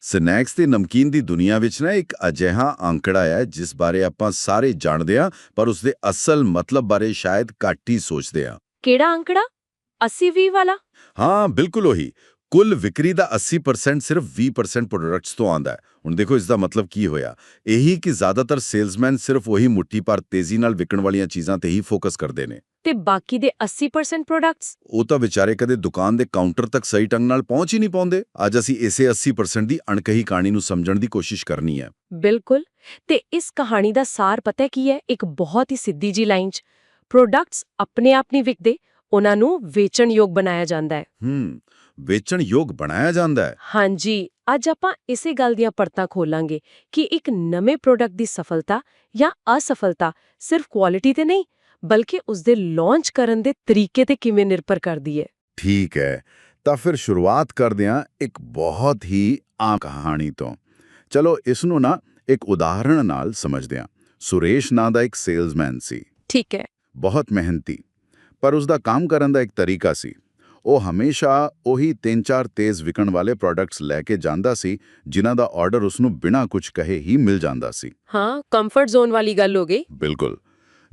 Snacks ਤੇ ਨਮਕੀਨ ਦੀ ਦੁਨੀਆ ਵਿੱਚ ਨਾ ਇੱਕ ਅਜਿਹਾ ਅੰਕੜਾ ਹੈ ਜਿਸ ਬਾਰੇ ਆਪਾਂ ਸਾਰੇ ਜਾਣਦੇ ਹਾਂ ਪਰ ਉਸ ਦੇ ਅਸਲ ਮਤਲਬ ਬਾਰੇ ਸ਼ਾਇਦ ਘੱਟ ਹੀ ਸੋਚਦੇ ਹਾਂ। ਕਿਹੜਾ ਅੰਕੜਾ? 80 20 ਵਾਲਾ? ਹਾਂ ਬਿਲਕੁਲ ਉਹੀ। ਕੁੱਲ ਵਿਕਰੀ ਦਾ 80% ਸਿਰਫ 20% ਪ੍ਰੋਡਕਟਸ ਤੋਂ ਆਉਂਦਾ ਹੈ। ਹੁਣ ਦੇਖੋ ਇਸ ਦਾ ਮਤਲਬ ਕੀ ਹੋਇਆ। ਇਹੀ ਕਿ ਜ਼ਿਆਦਾਤਰ ਸੇਲਸਮੈਨ ਸਿਰਫ ਉਹੀ ਮੁੱਠੀ ਪਰ ਤੇਜ਼ੀ ਨਾਲ ਵਿਕਣ ਵਾਲੀਆਂ ਚੀਜ਼ਾਂ ਤੇ ਹੀ ਫੋਕਸ ਕਰਦੇ ਨੇ। ਤੇ ਬਾਕੀ ਦੇ 80% ਪ੍ਰੋਡਕਟਸ ਉਹ ਤਾਂ ਵਿਚਾਰੇ ਕਦੇ ਦੁਕਾਨ ਦੇ ਕਾਊਂਟਰ ਤੱਕ ਸਹੀ ਢੰਗ ਨਾਲ ਪਹੁੰਚ ਹੀ ਨਹੀਂ ਪਾਉਂਦੇ। ਅੱਜ ਅਸੀਂ ਇਸੇ 80% ਦੀ ਅਣਕਹੀ ਕਹਾਣੀ ਨੂੰ ਸਮਝਣ ਦੀ ਕੋਸ਼ਿਸ਼ ਕਰਨੀ ਹੈ। ਬਿਲਕੁਲ। ਤੇ ਇਸ ਕਹਾਣੀ ਦਾ ਸਾਰ ਪਤਾ ਕੀ ਹੈ? ਇੱਕ ਬਹੁਤ ਹੀ ਸਿੱਧੀ ਜੀ ਲਾਈਨ 'ਚ। ਪ੍ਰੋਡਕਟਸ ਆਪਣੇ ਆਪ ਨਹੀਂ ਵਿਕਦੇ ਉਹਨਾਂ ਨੂੰ ਵੇਚਣ ਯੋਗ ਬਣਾਇਆ ਜਾਂਦਾ ਹੈ। ਹੂੰ ਵੇਚਣ ਯੋਗ ਬਣਾਇਆ ਜਾਂਦਾ ਹੈ। ਹਾਂਜੀ ਅੱਜ ਆਪਾਂ ਇਸੇ ਗੱਲ ਦੀਆਂ ਪਰਤਾਂ ਖੋਲਾਂਗੇ ਕਿ ਇੱਕ ਨਵੇਂ ਪ੍ਰੋਡਕਟ ਦੀ ਸਫਲਤਾ ਜਾਂ ਅਸਫਲਤਾ ਸਿਰਫ ਕੁਆਲਿਟੀ ਤੇ ਨਹੀਂ ਬਲਕਿ ਉਸ ਦੇ ਲਾਂਚ ਕਰਨ ਦੇ ਤਰੀਕੇ ਤੇ ਕਿਵੇਂ ਨਿਰਭਰ ਕਰਦੀ ਹੈ। ਠੀਕ ਹੈ ਤਾਂ ਫਿਰ ਸ਼ੁਰੂਆਤ ਕਰਦੇ ਹਾਂ ਇੱਕ ਬਹੁਤ ਹੀ ਆਮ ਕਹਾਣੀ ਤੋਂ। ਚਲੋ ਇਸ ਨੂੰ ਨਾ ਇੱਕ ਉਦਾਹਰਣ ਨਾਲ ਸਮਝਦੇ ਹਾਂ। ਸੁਰੇਸ਼ ਨਾਂ ਦਾ ਇੱਕ ਸੇਲਸਮੈਨ ਸੀ। ਠੀਕ ਹੈ। ਬਹੁਤ ਮਿਹਨਤੀ ਪਰ ਉਸ ਦਾ ਕੰਮ ਕਰਨ ਦਾ ਇੱਕ ਤਰੀਕਾ ਸੀ। ਉਹ ਹਮੇਸ਼ਾ ਉਹੀ ਤਿੰਨ ਚਾਰ ਤੇਜ਼ ਵਿਕਣ ਵਾਲੇ ਪ੍ਰੋਡਕਟਸ ਲੈ ਕੇ ਜਾਂਦਾ ਸੀ ਜਿਨ੍ਹਾਂ ਦਾ ਆਰਡਰ ਉਸ ਨੂੰ ਬਿਨਾਂ ਕੁਝ ਕਹੇ ਹੀ ਮਿਲ ਜਾਂਦਾ ਸੀ। ਹਾਂ ਕੰਫਰਟ ਜ਼ੋਨ ਵਾਲੀ ਗੱਲ ਹੋ ਗਈ। ਬਿਲਕੁਲ।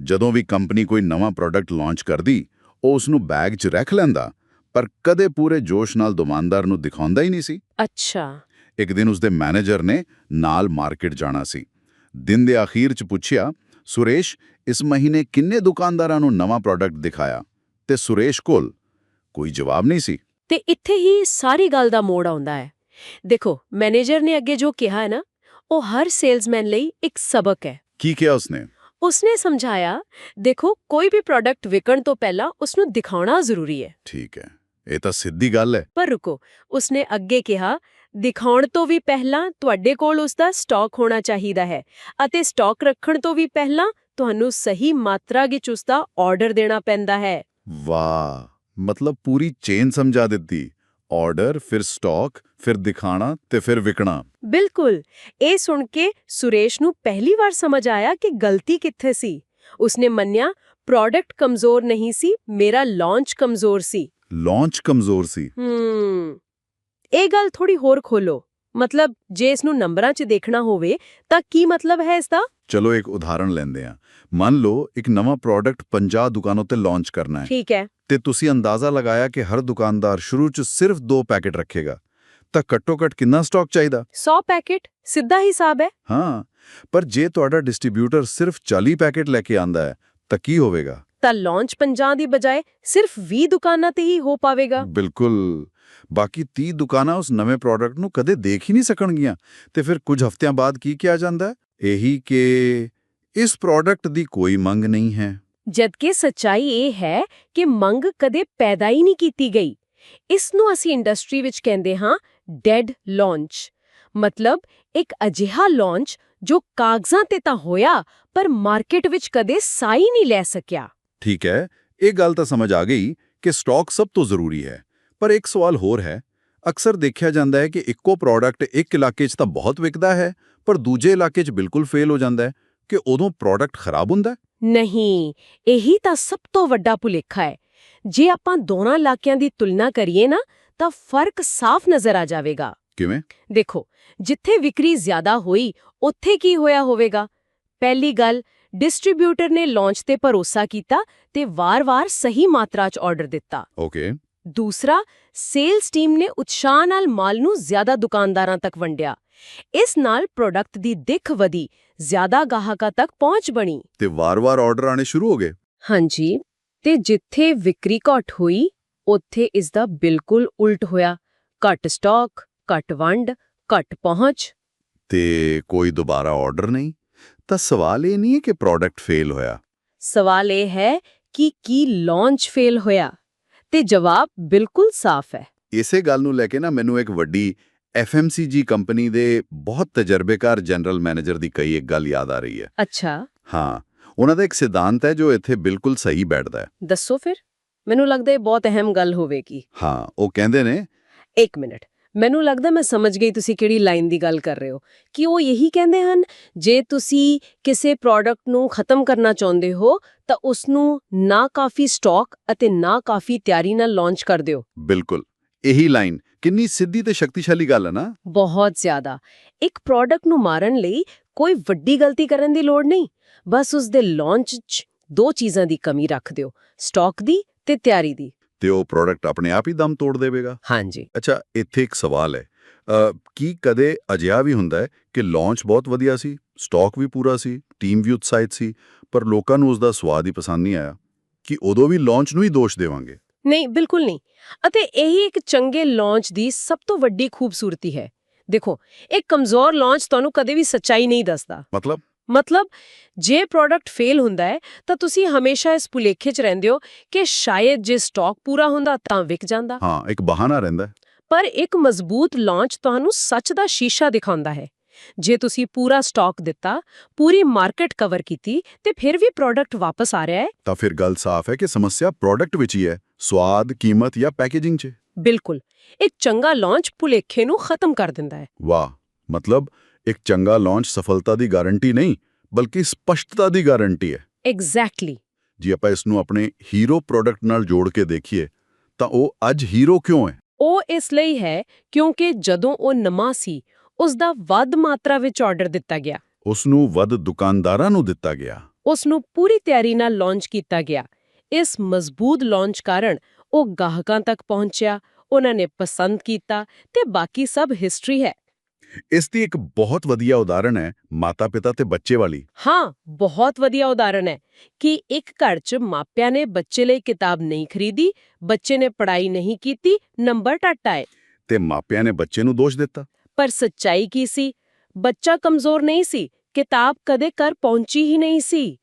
ਜਦੋਂ ਵੀ ਕੰਪਨੀ ਕੋਈ ਨਵਾਂ ਪ੍ਰੋਡਕਟ ਲਾਂਚ ਕਰਦੀ ਉਹ ਉਸ ਨੂੰ ਬੈਗ 'ਚ ਰੱਖ ਲੈਂਦਾ ਪਰ ਕਦੇ ਪੂਰੇ ਜੋਸ਼ ਨਾਲ ਦੁਕਾਨਦਾਰ ਨੂੰ ਦਿਖਾਉਂਦਾ ਹੀ ਨਹੀਂ ਸੀ। ਅੱਛਾ। ਇੱਕ ਦਿਨ ਉਸਦੇ ਮੈਨੇਜਰ ਨੇ ਨਾਲ ਮਾਰਕੀਟ ਜਾਣਾ ਸੀ। ਦਿਨ ਦੇ ਅਖੀਰ 'ਚ ਪੁੱਛਿਆ ਸੁਰੇਸ਼ ਇਸ ਮਹੀਨੇ ਕਿੰਨੇ ਦੁਕਾਨਦਾਰਾਂ ਨੂੰ ਨਵਾਂ ਪ੍ਰੋਡਕਟ ਦਿਖਾਇਆ? ਤੇ ਸੁਰੇਸ਼ ਕੋਲ ਕੋਈ ਜਵਾਬ ਨਹੀਂ ਸੀ। ਤੇ ਇੱਥੇ ਹੀ ਸਾਰੀ ਗੱਲ ਦਾ ਮੋੜ ਆਉਂਦਾ ਹੈ। ਦੇਖੋ ਮੈਨੇਜਰ ਨੇ ਅੱਗੇ ਜੋ ਕਿਹਾ ਹੈ ਨਾ ਉਹ ਹਰ ਸੇਲਸਮੈਨ ਲਈ ਇੱਕ ਸਬਕ ਹੈ। ਕੀ ਕਿਹਾ ਉਸਨੇ? ਉਸਨੇ ਸਮਝਾਇਆ ਦੇਖੋ ਕੋਈ ਵੀ ਪ੍ਰੋਡਕਟ ਵਿਕਣ ਤੋਂ ਪਹਿਲਾਂ ਉਸ ਨੂੰ ਦਿਖਾਉਣਾ ਜ਼ਰੂਰੀ ਹੈ। ਠੀਕ ਹੈ। ਇਹ ਤਾਂ ਸਿੱਧੀ ਗੱਲ ਹੈ। ਪਰ ਰੁਕੋ ਉਸਨੇ ਅੱਗੇ ਕਿਹਾ ਦਿਖਾਉਣ ਤੋਂ ਵੀ ਪਹਿਲਾਂ ਤੁਹਾਡੇ ਕੋਲ ਉਸ ਦਾ ਸਟਾਕ ਹੋਣਾ ਚਾਹੀਦਾ ਹੈ ਅਤੇ ਸਟਾਕ ਰੱਖਣ ਤੋਂ ਵੀ ਪਹਿਲਾਂ ਤੁਹਾਨੂੰ ਸਹੀ ਮਾਤਰਾ ਵਿੱਚ ਉਸ ਦਾ ਆਰਡਰ ਦੇਣਾ ਪੈਂਦਾ ਹੈ। ਵਾਹ! ਮਤਲਬ ਪੂਰੀ ਚੇਨ ਸਮਝਾ ਦਿੱਤੀ। ਆਰਡਰ ਫਿਰ ਸਟਾਕ ਫਿਰ ਦਿਖਾਣਾ ਤੇ ਫਿਰ ਵਿਕਣਾ। ਬਿਲਕੁਲ। ਇਹ ਸੁਣ ਕੇ ਸੁਰੇਸ਼ ਨੂੰ ਪਹਿਲੀ ਵਾਰ ਸਮਝ ਆਇਆ ਕਿ ਗਲਤੀ ਕਿੱਥੇ ਸੀ। ਉਸਨੇ ਮੰਨਿਆ ਪ੍ਰੋਡਕਟ ਕਮਜ਼ੋਰ ਨਹੀਂ ਸੀ ਮੇਰਾ ਲਾਂਚ ਕਮਜ਼ੋਰ ਸੀ। ਲਾਂਚ ਕਮਜ਼ੋਰ ਸੀ। ਹੂੰ। ਇਹ ਗੱਲ ਥੋੜੀ ਹੋਰ ਖੋਲੋ। ਮਤਲਬ ਜੇ ਇਸ ਨੂੰ ਨੰਬਰਾਂ 'ਚ ਦੇਖਣਾ ਹੋਵੇ ਤਾਂ ਕੀ ਮਤਲਬ ਹੈ ਇਸ ਦਾ ਚਲੋ ਇੱਕ ਉਦਾਹਰਣ ਲੈਂਦੇ ਹਾਂ। ਮੰਨ ਲਓ ਇੱਕ ਨਵਾਂ ਪ੍ਰੋਡਕਟ 50 ਦੁਕਾਨਾਂ ਤੇ ਲਾਂਚ ਕਰਨਾ ਹੈ ਠੀਕ ਹੈ। ਤੇ ਤੁਸੀਂ ਅੰਦਾਜ਼ਾ ਲਗਾਇਆ ਕਿ ਹਰ ਦੁਕਾਨਦਾਰ ਸ਼ੁਰੂ 'ਚ ਸਿਰਫ 2 ਪੈਕੇਟ ਰੱਖੇਗਾ। ਤਾਂ ਘੱਟੋ-ਘੱਟ ਕਿੰਨਾ ਸਟਾਕ ਚਾਹੀਦਾ? 100 ਪੈਕੇਟ? ਸਿੱਧਾ ਹਿਸਾਬ ਹੈ। ਹਾਂ ਪਰ ਜੇ ਤੁਹਾਡਾ ਡਿਸਟ੍ਰੀਬਿਊਟਰ ਸਿਰਫ 40 ਪੈਕੇਟ ਲੈ ਕੇ ਆਂਦਾ ਹੈ ਤਾਂ ਕੀ ਹੋਵੇਗਾ? ਤਾਂ ਲਾਂਚ 50 ਦੀ ਬਜਾਏ ਸਿਰਫ 20 ਦੁਕਾਨਾਂ ਤੇ ਹੀ ਹੋ ਪਾਵੇਗਾ। ਬਿਲਕੁਲ। ਬਾਕੀ 30 ਦੁਕਾਨਾਂ ਉਸ ਨਵੇਂ ਪ੍ਰੋਡਕਟ ਨੂੰ ਕਦੇ ਦੇਖ ਹੀ ਨਹੀਂ ਸਕਣਗੀਆਂ। ਤੇ ਫਿਰ ਕੁਝ ਹਫ਼ਤਿਆਂ ਬਾਅਦ ਕੀ ਕਿਹਾ ਜਾਂਦਾ? ਇਹੀ ਕਿ ਇਸ ਪ੍ਰੋਡਕਟ ਦੀ ਕੋਈ ਮੰਗ ਨਹੀਂ ਹੈ। ਜਦਕਿ ਸੱਚਾਈ ਇਹ ਹੈ ਕਿ ਮੰਗ ਕਦੇ ਪੈਦਾ ਹੀ ਨਹੀਂ ਕੀਤੀ ਗਈ। ਇਸ ਨੂੰ ਅਸੀਂ ਇੰਡਸਟਰੀ ਵਿੱਚ ਕਹਿੰਦੇ ਹਾਂ ਡੈਡ ਲਾਂਚ ਮਤਲਬ ਇੱਕ ਅਜਿਹਾ ਲਾਂਚ ਜੋ ਕਾਗਜ਼ਾਂ ਤੇ ਤਾਂ ਹੋਇਆ ਪਰ ਮਾਰਕੀਟ ਵਿੱਚ ਕਦੇ ਸਾਈ ਨਹੀਂ ਲੈ ਸਕਿਆ। ਠੀਕ ਹੈ ਇਹ ਗੱਲ ਤਾਂ ਸਮਝ ਆ ਗਈ ਕਿ ਸਟਾਕ ਸਭ ਤੋਂ ਜ਼ਰੂਰੀ ਹੈ। ਪਰ ਇੱਕ ਸਵਾਲ ਹੋਰ ਹੈ ਅਕਸਰ ਦੇਖਿਆ ਜਾਂਦਾ ਹੈ ਕਿ ਇੱਕੋ ਪ੍ਰੋਡਕਟ ਇੱਕ ਇਲਾਕੇ 'ਚ ਤਾਂ ਬਹੁਤ ਵਿਕਦਾ ਹੈ ਪਰ ਦੂਜੇ ਇਲਾਕੇ 'ਚ ਬਿਲਕੁਲ ਫੇਲ ਹੋ ਜਾਂਦਾ ਹੈ। ਕਿ ਉਦੋਂ ਪ੍ਰੋਡਕਟ ਖਰਾਬ ਹੁੰਦਾ ਨਹੀਂ ਇਹੀ ਤਾਂ ਸਭ ਤੋਂ ਵੱਡਾ ਭੁਲੇਖਾ ਹੈ। ਜੇ ਆਪਾਂ ਦੋਨਾਂ ਇਲਾਕਿਆਂ ਦੀ ਤੁਲਨਾ ਕਰੀਏ ਨਾ ਤਾਂ ਫ਼ਰਕ ਸਾਫ਼ ਨਜ਼ਰ ਆ ਜਾਵੇਗਾ। ਕਿਵੇਂ? ਦੇਖੋ ਜਿੱਥੇ ਵਿਕਰੀ ਜ਼ਿਆਦਾ ਹੋਈ ਉੱਥੇ ਕੀ ਹੋਇਆ ਹੋਵੇਗਾ? ਪਹਿਲੀ ਗੱਲ ਡਿਸਟ੍ਰੀਬਿਊਟਰ ਨੇ ਲਾਂਚ ਤੇ ਭਰੋਸਾ ਕੀਤਾ ਤੇ ਵਾਰ-ਵਾਰ ਸਹੀ ਮਾਤਰਾ 'ਚ ਆਰਡਰ ਦਿੱਤਾ। ਓਕੇ ਦੂਸਰਾ ਸੇਲਸ ਟੀਮ ਨੇ ਉਤਸ਼ਾਹ ਨਾਲ ਮਾਲ ਨੂੰ ਜ਼ਿਆਦਾ ਦੁਕਾਨਦਾਰਾਂ ਤੱਕ ਵੰਡਿਆ। ਇਸ ਨਾਲ ਪ੍ਰੋਡਕਟ ਦੀ ਦਿੱਖ ਵਧੀ ਜ਼ਿਆਦਾ ਗਾਹਕਾਂ ਤੱਕ ਪਹੁੰਚ ਬਣੀ। ਤੇ ਵਾਰ-ਵਾਰ ਆਰਡਰ ਆਣੇ ਸ਼ੁਰੂ ਹੋ ਗਏ? ਹਾਂਜੀ ਤੇ ਜਿੱਥੇ ਵਿਕਰੀ ਘਟ ਹੋਈ ਉੱਥੇ ਇਸ ਦਾ ਬਿਲਕੁਲ ਉਲਟ ਹੋਇਆ। ਘਟ ਸਟਾਕ ਘਟ ਵੰਡ ਘਟ ਪਹੁੰਚ। ਤੇ ਕੋਈ ਦੁਬਾਰਾ ਆਰਡਰ ਨਹੀਂ? ਤਾਂ ਸਵਾਲ ਇਹ ਨਹੀਂ ਹੈ ਕਿ ਪ੍ਰੋਡਕਟ ਫੇਲ ਹੋਇਆ। ਸਵਾਲ ਇਹ ਹੈ ਕਿ ਕੀ ਲਾਂਚ ਫੇਲ ਹੋਇਆ? ਤੇ ਜਵਾਬ ਬਿਲਕੁਲ ਸਾਫ਼ ਹੈ। ਇਸੇ ਗੱਲ ਨੂੰ ਲੈ ਕੇ ਨਾ ਮੈਨੂੰ ਇੱਕ ਵੱਡੀ FMCG ਕੰਪਨੀ ਦੇ ਬਹੁਤ ਤਜਰਬੇਕਾਰ ਜਨਰਲ ਮੈਨੇਜਰ ਦੀ ਕਈ ਇੱਕ ਗੱਲ ਯਾਦ ਆ ਰਹੀ ਹੈ। ਅੱਛਾ। ਹਾਂ ਉਹਨਾਂ ਦਾ ਇੱਕ ਸਿਧਾਂਤ ਹੈ ਜੋ ਇੱਥੇ ਬਿਲਕੁਲ ਸਹੀ ਬੈਠਦਾ ਹੈ। ਦੱਸੋ ਫਿਰ। ਮੈਨੂੰ ਲੱਗਦਾ ਇਹ ਬਹੁਤ ਅਹਿਮ ਗੱਲ ਹੋਵੇਗੀ। ਹਾਂ ਉਹ ਕਹਿੰਦੇ ਨੇ ਇੱਕ ਮਿੰਟ। ਮੈਨੂੰ ਲੱਗਦਾ ਮੈਂ ਸਮਝ ਗਈ ਤੁਸੀਂ ਕਿਹੜੀ ਲਾਈਨ ਦੀ ਗੱਲ ਕਰ ਰਹੇ ਹੋ। ਕਿ ਉਹ ਇਹੀ ਕਹਿੰਦੇ ਹਨ ਜੇ ਤੁਸੀਂ ਕਿਸੇ ਪ੍ਰੋਡਕਟ ਨੂੰ ਖਤਮ ਕਰਨਾ ਚਾਹੁੰਦੇ ਹੋ ਤਾਂ ਉਸ ਨੂੰ ਨਾ ਕਾਫੀ ਸਟਾਕ ਅਤੇ ਨਾ ਕਾਫੀ ਤਿਆਰੀ ਨਾਲ ਲਾਂਚ ਕਰ ਦਿਓ। ਬਿਲਕੁਲ ਇਹੀ ਲਾਈਨ ਕਿੰਨੀ ਸਿੱਧੀ ਤੇ ਸ਼ਕਤੀਸ਼ਾਲੀ ਗੱਲ ਹੈ ਨਾ। ਬਹੁਤ ਜ਼ਿਆਦਾ। ਇੱਕ ਪ੍ਰੋਡਕਟ ਨੂੰ ਮਾਰਨ ਲਈ ਕੋਈ ਵੱਡੀ ਗਲਤੀ ਕਰਨ ਦੀ ਲੋੜ ਨਹੀਂ ਬਸ ਉਸ ਦੇ ਲਾਂਚ 'ਚ ਦੋ ਚੀਜ਼ਾਂ ਦੀ ਕਮੀ ਰੱਖ ਦਿਓ ਸਟਾਕ ਦੀ ਤੇ ਤਿਆਰੀ ਦੀ। ਤੇ ਉਹ ਪ੍ਰੋਡਕਟ ਆਪਣੇ ਆਪ ਹੀ ਦਮ ਤੋੜ ਦੇਵੇਗਾ? ਹਾਂਜੀ। ਅੱਛਾ ਇੱਥੇ ਇੱਕ ਸਵਾਲ ਹੈ। ਕੀ ਕਦੇ ਅਜਿਹਾ ਵੀ ਹੁੰਦਾ ਹੈ ਕਿ ਲਾਂਚ ਬਹੁਤ ਵਧੀਆ ਸੀ ਸਟਾਕ ਵੀ ਪੂਰਾ ਸੀ ਟੀਮ ਵੀ ਉਤਸ਼ਾਹਿਤ ਸੀ ਪਰ ਲੋਕਾਂ ਨੂੰ ਉਸ ਦਾ ਸਵਾਦ ਹੀ ਪਸੰਦ ਨਹੀਂ ਆਇਆ? ਕਿ ਉਦੋਂ ਵੀ ਲਾਂਚ ਨੂੰ ਹੀ ਦੋਸ਼ ਦੇਵਾਂਗੇ? ਨਹੀਂ ਬਿਲਕੁਲ ਨਹੀਂ। ਅਤੇ ਇਹੀ ਇੱਕ ਚੰਗੇ ਲਾਂਚ ਦੀ ਸਭ ਤੋਂ ਵੱਡੀ ਖੂਬਸੂਰਤੀ ਹੈ। ਦੇਖੋ ਇੱਕ ਕਮਜ਼ੋਰ ਲਾਂਚ ਤੁਹਾਨੂੰ ਕਦੇ ਵੀ ਸੱਚਾਈ ਨਹੀਂ ਦੱਸਦਾ। ਮਤਲਬ? ਮਤਲਬ ਜੇ ਪ੍ਰੋਡਕਟ ਫੇਲ ਹੁੰਦਾ ਹੈ ਤਾਂ ਤੁਸੀਂ ਹਮੇਸ਼ਾ ਇਸ ਭੁਲੇਖੇ 'ਚ ਰਹਿੰਦੇ ਹੋ ਕਿ ਸ਼ਾਇਦ ਜੇ ਸਟਾਕ ਪੂਰਾ ਹੁੰਦਾ ਤਾਂ ਵਿਕ ਜਾਂਦਾ। ਹਾਂ ਇੱਕ ਬਹਾਨਾ ਰਹਿੰਦਾ। ਪਰ ਇੱਕ ਮਜ਼ਬੂਤ ਲਾਂਚ ਤੁਹਾਨੂੰ ਸੱਚ ਦਾ ਸ਼ੀਸ਼ਾ ਦਿਖਾਉਂਦਾ ਹੈ। ਜੇ ਤੁਸੀਂ ਪੂਰਾ ਸਟਾਕ ਦਿੱਤਾ ਪੂਰੀ ਮਾਰਕੀਟ ਕਵਰ ਕੀਤੀ ਤੇ ਫਿਰ ਵੀ ਪ੍ਰੋਡਕਟ ਵਾਪਸ ਆ ਰਿਹਾ ਹੈ। ਤਾਂ ਫਿਰ ਗੱਲ ਸਾਫ਼ ਹੈ ਕਿ ਸਮੱਸਿਆ ਪ੍ਰੋਡਕਟ ਵਿੱਚ ਹੀ ਹੈ ਸਵਾਦ ਕੀਮਤ ਜਾਂ ਪੈਕੇਜਿੰਗ 'ਚ। ਬਿਲਕੁਲ। ਇੱਕ ਚੰਗਾ ਲਾਂਚ ਭੁਲੇਖੇ ਨੂੰ ਖਤਮ ਕਰ ਦਿੰਦਾ ਹੈ। ਵਾਹ! ਮਤਲਬ ਇੱਕ ਚੰਗਾ ਲਾਂਚ ਸਫਲਤਾ ਦੀ ਗਾਰੰਟੀ ਨਹੀਂ ਬਲਕਿ ਸਪਸ਼ਟਤਾ ਦੀ ਗਾਰੰਟੀ ਹੈ। ਐਗਜ਼ੈਕਟਲੀ ਜੇ ਆਪਾਂ ਇਸ ਨੂੰ ਆਪਣੇ ਹੀਰੋ ਪ੍ਰੋਡਕਟ ਨਾਲ ਜੋੜ ਕੇ ਦੇਖੀਏ ਤਾਂ ਉਹ ਅੱਜ ਹੀਰੋ ਕਿਉਂ ਹੈ? ਉਹ ਇਸ ਲਈ ਹੈ ਕਿਉਂਕਿ ਜਦੋਂ ਉਹ ਨਵਾਂ ਸੀ ਉਸ ਦਾ ਵੱਧ ਮਾਤਰਾ ਵਿੱਚ ਆਰਡਰ ਦਿੱਤਾ ਗਿਆ। ਉਸ ਨੂੰ ਵੱਧ ਦੁਕਾਨਦਾਰਾਂ ਨੂੰ ਦਿੱਤਾ ਗਿਆ। ਉਸ ਨੂੰ ਪੂਰੀ ਤਿਆਰੀ ਨਾਲ ਲਾਂਚ ਕੀਤਾ ਗਿਆ। ਇਸ ਮਜ਼ਬੂਤ ਲਾਂਚ ਕਾਰਨ ਉਹ ਗਾਹਕਾਂ ਤੱਕ ਪਹੁੰਚਿਆ ਉਹਨਾਂ ਨੇ ਪਸੰਦ ਕੀਤਾ ਤੇ ਬਾਕੀ ਸਭ ਹਿਸਟਰੀ ਹੈ। ਇਸ ਦੀ ਇੱਕ ਬਹੁਤ ਵਧੀਆ ਉਦਾਹਰਣ ਹੈ ਮਾਤਾ-ਪਿਤਾ ਤੇ ਬੱਚੇ ਵਾਲੀ। ਹਾਂ ਬਹੁਤ ਵਧੀਆ ਉਦਾਹਰਣ ਹੈ ਕਿ ਇੱਕ ਘਰ 'ਚ ਮਾਪਿਆਂ ਨੇ ਬੱਚੇ ਲਈ ਕਿਤਾਬ ਨਹੀਂ ਖਰੀਦੀ ਬੱਚੇ ਨੇ ਪੜ੍ਹਾਈ ਨਹੀਂ ਕੀਤੀ ਨੰਬਰ ਟੱਟ ਆਏ ਤੇ ਮਾਪਿਆਂ ਨੇ ਬੱਚੇ ਨੂੰ ਦੋਸ਼ ਦਿੱਤਾ। ਪਰ ਸੱਚਾਈ ਕੀ ਸੀ? ਬੱਚਾ ਕਮਜ਼ੋਰ ਨਹੀਂ ਸੀ ਕਿਤਾਬ ਕਦੇ ਘਰ ਪਹੁੰਚੀ ਹੀ ਨਹੀਂ ਸੀ।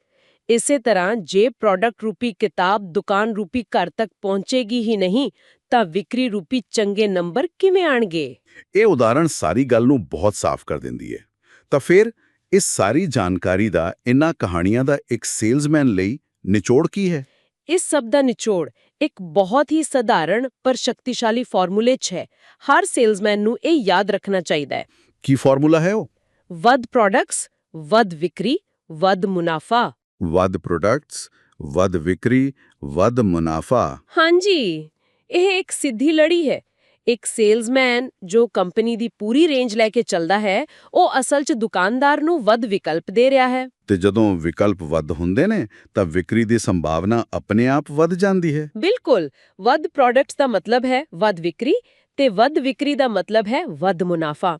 ਇਸੇ ਤਰ੍ਹਾਂ ਜੇ ਪ੍ਰੋਡਕਟ ਰੂਪੀ ਕਿਤਾਬ ਦੁਕਾਨ ਰੂਪੀ ਘਰ ਤੱਕ ਪਹੁੰਚੇਗੀ ਹੀ ਨਹੀਂ ਤਾਂ ਵਿਕਰੀ ਰੂਪੀ ਚੰਗੇ ਨੰਬਰ ਕਿਵੇਂ ਆਣਗੇ? ਇਹ ਉਦਾਹਰਣ ਸਾਰੀ ਗੱਲ ਨੂੰ ਬਹੁਤ ਸਾਫ਼ ਕਰ ਦਿੰਦੀ ਹੈ। ਤਾਂ ਫਿਰ ਇਸ ਸਾਰੀ ਜਾਣਕਾਰੀ ਦਾ ਇਨ੍ਹਾਂ ਕਹਾਣੀਆਂ ਦਾ ਇੱਕ ਸੇਲਜ਼ਮੈਨ ਲਈ ਨਿਚੋੜ ਕੀ ਹੈ? ਇਸ ਸਭ ਦਾ ਨਿਚੋੜ ਇੱਕ ਬਹੁਤ ਹੀ ਸਧਾਰਨ ਪਰ ਸ਼ਕਤੀਸ਼ਾਲੀ ਫਾਰਮੂਲੇ 'ਚ ਹੈ। ਹਰ ਸੇਲਜ਼ਮੈਨ ਨੂੰ ਇਹ ਯਾਦ ਰੱਖਣਾ ਚਾਹੀਦਾ ਹੈ। ਕੀ ਫਾਰਮੂਲਾ ਹੈ ਉਹ? ਵੱਧ ਪ੍ਰੋਡਕਟਸ ਵੱਧ ਵਿਕਰੀ ਵੱਧ ਮੁਨਾਫਾ। ਵੱਧ ਪ੍ਰੋਡਕਟਸ ਵੱਧ ਵਿਕਰੀ ਵੱਧ ਮੁਨਾਫਾ। ਹਾਂਜੀ। ਇਹ ਇੱਕ ਸਿੱਧੀ ਲੜੀ ਹੈ। ਇੱਕ ਸੇਲਜ਼ਮੈਨ ਜੋ ਕੰਪਨੀ ਦੀ ਪੂਰੀ ਰੇਂਜ ਲੈ ਕੇ ਚੱਲਦਾ ਹੈ ਉਹ ਅਸਲ 'ਚ ਦੁਕਾਨਦਾਰ ਨੂੰ ਵੱਧ ਵਿਕਲਪ ਦੇ ਰਿਹਾ ਹੈ। ਤੇ ਜਦੋਂ ਵਿਕਲਪ ਵੱਧ ਹੁੰਦੇ ਨੇ ਤਾਂ ਵਿਕਰੀ ਦੀ ਸੰਭਾਵਨਾ ਆਪਣੇ ਆਪ ਵੱਧ ਜਾਂਦੀ ਹੈ। ਬਿਲਕੁਲ ਵੱਧ ਪ੍ਰੋਡਕਟਸ ਦਾ ਮਤਲਬ ਹੈ ਵੱਧ ਵਿਕਰੀ ਤੇ ਵੱਧ ਵਿਕਰੀ ਦਾ ਮਤਲਬ ਹੈ ਵੱਧ ਮੁਨਾਫਾ।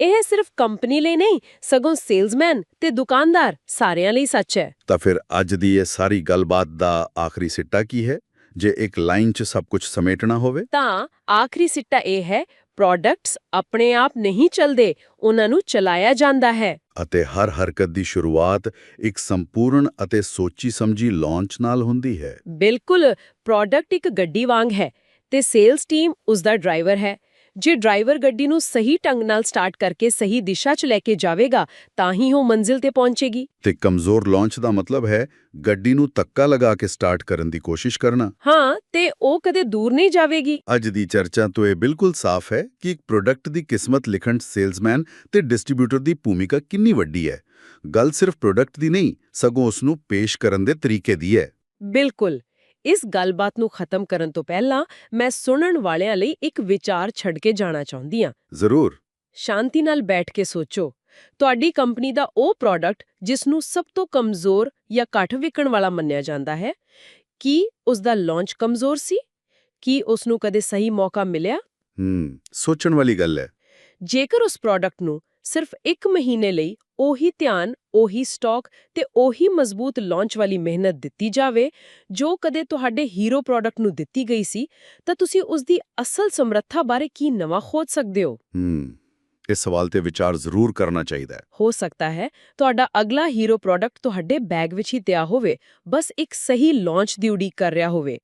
ਇਹ ਸਿਰਫ ਕੰਪਨੀ ਲਈ ਨਹੀਂ ਸਗੋਂ ਸੇਲਜ਼ਮੈਨ ਤੇ ਦੁਕਾਨਦਾਰ ਸਾਰਿਆਂ ਲਈ ਸੱਚ ਹੈ। ਤਾਂ ਫਿਰ ਅੱਜ ਦੀ ਇਹ ਸਾਰੀ ਗੱਲਬਾਤ ਦਾ ਆਖਰੀ ਸਿੱਟਾ ਕੀ ਹੈ? ਜੇ ਇੱਕ ਲਾਈਨ 'ਚ ਸਭ ਕੁਝ ਸਮੇਟਣਾ ਹੋਵੇ। ਤਾਂ ਆਖਰੀ ਸਿੱਟਾ ਇਹ ਹੈ ਪ੍ਰੋਡਕਟਸ ਆਪਣੇ ਆਪ ਨਹੀਂ ਚੱਲਦੇ ਉਹਨਾਂ ਨੂੰ ਚਲਾਇਆ ਜਾਂਦਾ ਹੈ। ਅਤੇ ਹਰ ਹਰਕਤ ਦੀ ਸ਼ੁਰੂਆਤ ਇੱਕ ਸੰਪੂਰਨ ਅਤੇ ਸੋਚੀ ਸਮਝੀ ਲਾਂਚ ਨਾਲ ਹੁੰਦੀ ਹੈ। ਬਿਲਕੁਲ ਪ੍ਰੋਡਕਟ ਇੱਕ ਗੱਡੀ ਵਾਂਗ ਹੈ ਤੇ ਸੇਲਸ ਟੀਮ ਉਸ ਦਾ ਡਰਾਈਵਰ ਹੈ। ਜੇ ਡਰਾਈਵਰ ਗੱਡੀ ਨੂੰ ਸਹੀ ਢੰਗ ਨਾਲ ਸਟਾਰਟ ਕਰਕੇ ਸਹੀ ਦਿਸ਼ਾ 'ਚ ਲੈ ਕੇ ਜਾਵੇਗਾ ਤਾਂ ਹੀ ਉਹ ਮੰਜ਼ਿਲ ਤੇ ਪਹੁੰਚੇਗੀ। ਤੇ ਕਮਜ਼ੋਰ ਲਾਂਚ ਦਾ ਮਤਲਬ ਹੈ ਗੱਡੀ ਨੂੰ ਤੱਕਾ ਲਗਾ ਕੇ ਸਟਾਰਟ ਕਰਨ ਦੀ ਕੋਸ਼ਿਸ਼ ਕਰਨਾ। ਹਾਂ ਤੇ ਉਹ ਕਦੇ ਦੂਰ ਨਹੀਂ ਜਾਵੇਗੀ। ਅੱਜ ਦੀ ਚਰਚਾ ਤੋਂ ਇਹ ਬਿਲਕੁਲ ਸਾਫ਼ ਹੈ ਕਿ ਇੱਕ ਪ੍ਰੋਡਕਟ ਦੀ ਕਿਸਮਤ ਲਿਖਣ 'ਚ ਸੇਲਜ਼ਮੈਨ ਤੇ ਡਿਸਟ੍ਰੀਬਿਊਟਰ ਦੀ ਭੂਮਿਕਾ ਕਿੰਨੀ ਵੱਡੀ ਹੈ। ਗੱਲ ਸਿਰਫ ਪ੍ਰੋਡਕਟ ਦੀ ਨਹੀਂ ਸਗੋਂ ਉਸ ਨੂੰ ਪੇਸ਼ ਕਰਨ ਦੇ ਤਰੀਕੇ ਦੀ ਹੈ। ਬਿਲਕੁਲ। ਇਸ ਗੱਲਬਾਤ ਨੂੰ ਖਤਮ ਕਰਨ ਤੋਂ ਪਹਿਲਾਂ ਮੈਂ ਸੁਣਨ ਵਾਲਿਆਂ ਲਈ ਇੱਕ ਵਿਚਾਰ ਛੱਡ ਕੇ ਜਾਣਾ ਚਾਹੁੰਦੀ ਹਾਂ। ਜ਼ਰੂਰ। ਸ਼ਾਂਤੀ ਨਾਲ ਬੈਠ ਕੇ ਸੋਚੋ ਤੁਹਾਡੀ ਕੰਪਨੀ ਦਾ ਉਹ ਪ੍ਰੋਡਕਟ ਜਿਸ ਨੂੰ ਸਭ ਤੋਂ ਕਮਜ਼ੋਰ ਜਾਂ ਘੱਟ ਵਿਕਣ ਵਾਲਾ ਮੰਨਿਆ ਜਾਂਦਾ ਹੈ ਕੀ ਉਸ ਦਾ ਲਾਂਚ ਕਮਜ਼ੋਰ ਸੀ? ਕੀ ਉਸ ਨੂੰ ਕਦੇ ਸਹੀ ਮੌਕਾ ਮਿਲਿਆ? ਹੂੰ ਸੋਚਣ ਵਾਲੀ ਗੱਲ ਹੈ। ਜੇਕਰ ਉਸ ਪ੍ਰੋਡਕਟ ਨੂੰ ਸਿਰਫ 1 ਮਹੀਨੇ ਲਈ ਉਹੀ ਧਿਆਨ ਉਹੀ ਸਟਾਕ ਤੇ ਉਹੀ ਮਜ਼ਬੂਤ ਲਾਂਚ ਵਾਲੀ ਮਿਹਨਤ ਦਿੱਤੀ ਜਾਵੇ ਜੋ ਕਦੇ ਤੁਹਾਡੇ ਹੀਰੋ ਪ੍ਰੋਡਕਟ ਨੂੰ ਦਿੱਤੀ ਗਈ ਸੀ ਤਾਂ ਤੁਸੀਂ ਉਸ ਦੀ ਅਸਲ ਸਮਰੱਥਾ ਬਾਰੇ ਕੀ ਨਵਾਂ ਖੋਜ ਸਕਦੇ ਹੋ? ਇਸ ਸਵਾਲ ਤੇ ਵਿਚਾਰ ਜ਼ਰੂਰ ਕਰਨਾ ਚਾਹੀਦਾ ਹੈ। ਹੋ ਸਕਦਾ ਹੈ ਤੁਹਾਡਾ ਅਗਲਾ ਹੀਰੋ ਪ੍ਰੋਡਕਟ ਤੁਹਾਡੇ ਬੈਗ ਵਿੱਚ ਹੀ ਪਿਆ ਹੋਵੇ ਬਸ ਇੱਕ ਸਹੀ ਲਾਂਚ ਦੀ ਉਡੀਕ ਕਰ ਰਿਹਾ ਹੋਵੇ।